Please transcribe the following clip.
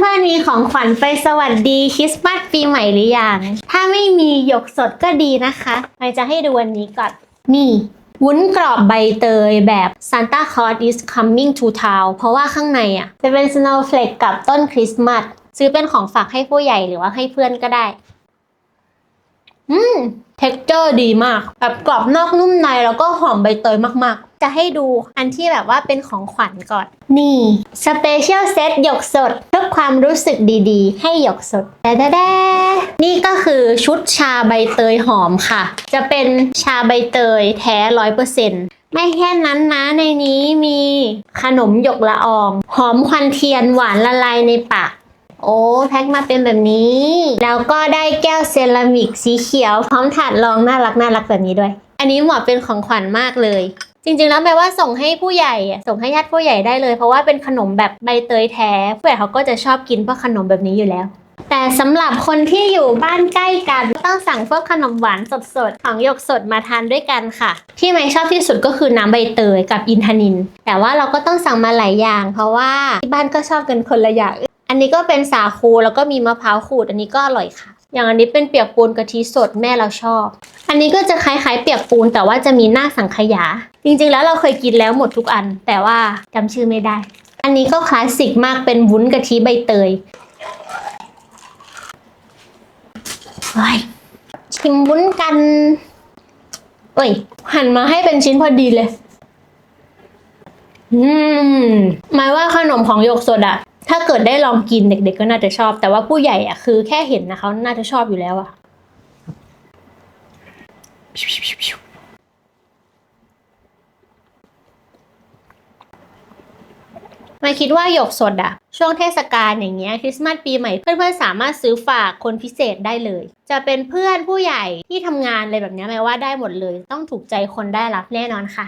พื่อนๆมีของขวัญไปสวัสดีคริสต์มาสปีใหม่หรือยัง ถ้าไม่มีหยกสดก็ดีนะคะไอจะให้ดูวันนี้ก่อน นี่วุ้นกรอบใบเตยแบบ Santa Claus is coming to town เพราะว่าข้างในอะจะเป็น snowflake กับต้นคริสต์มาสซื้อเป็นของฝากให้ผู้ใหญ่หรือว่าให้เพื่อนก็ได้ อืม เท็กเจอร์ดีมาก แบบกรอบนอกนุ่มในแล้วก็หอมใบเตยมากๆ จะให้ดูอันที่แบบว่าเป็นของขวัญก่อน นี่สเปเชียลเซตหยกสดเพื่อความรู้สึกดีๆ ให้หยกสดแต่แด้นี่ก็คือชุดชาใบเตยหอมค่ะ จะเป็นชาใบเตยแท้ร้อยเปอร์เซ็นต์ไม่แค่นั้นนะในนี้มีขนมหยกละออง หอมควันเทียนหวานละลายในปาก โอ้แพ็คมาเป็นแบบนี้ แล้วก็ได้แก้วเซรามิกสีเขียว พร้อมถาดรองน่ารักน่ารักแบบนี้ด้วย อันนี้เหมาะเป็นของขวัญมากเลย จริงๆแล้วแปลว่าส่งให้ผู้ใหญ่ส่งให้ญาติผู้ใหญ่ได้เลย เพราะว่าเป็นขนมแบบใบเตยแท้ผู้ใหญ่เขาก็จะชอบกินพวกขนมแบบนี้อยู่แล้ว แต่สำหรับคนที่อยู่บ้านใกล้กันต้องสั่งพวกขนมหวานสดๆของหยกสดมาทานด้วยกันค่ะ ที่ไม่ชอบที่สุดก็คือน้ำใบเตยกับอินทนิน แต่ว่าเราก็ต้องสั่งมาหลายอย่าง เพราะว่าที่บ้านก็ชอบกันคนละอย่าง อันนี้ก็เป็นสาคูแล้วก็มีมะพร้าวขูดอันนี้ก็อร่อยค่ะ อย่างอันนี้เป็นเปียกปูนกะทิสดแม่เราชอบ อันนี้ก็จะคล้ายๆ เปียกปูนแต่ว่าจะมีหน้าสังขยา จริงๆแล้วเราเคยกินแล้วหมดทุกอัน แต่ว่าจำชื่อไม่ได้ อันนี้ก็คลาสสิกมากเป็นวุ้นกะทิใบเตยเฮ้ยชิมวุ้นกันเอ้ยหั่นมาให้เป็นชิ้นพอดีเลย อืมหมายว่าขนมของหยกสดอะ ถ้าเกิดได้ลองกินเด็ก ๆ ก็น่าจะชอบ แต่ว่าผู้ใหญ่อะคือแค่เห็นนะเขาน่าจะชอบอยู่แล้วอะไม่คิดว่าหยกสดอะช่วงเทศกาลอย่างเงี้ยคริสต์มาสปีใหม่เพื่อนๆสามารถซื้อฝากคนพิเศษได้เลย จะเป็นเพื่อนผู้ใหญ่ที่ทำงานอะไรแบบนี้ยหมายว่าได้หมดเลย ต้องถูกใจคนได้รับแน่นอนค่ะ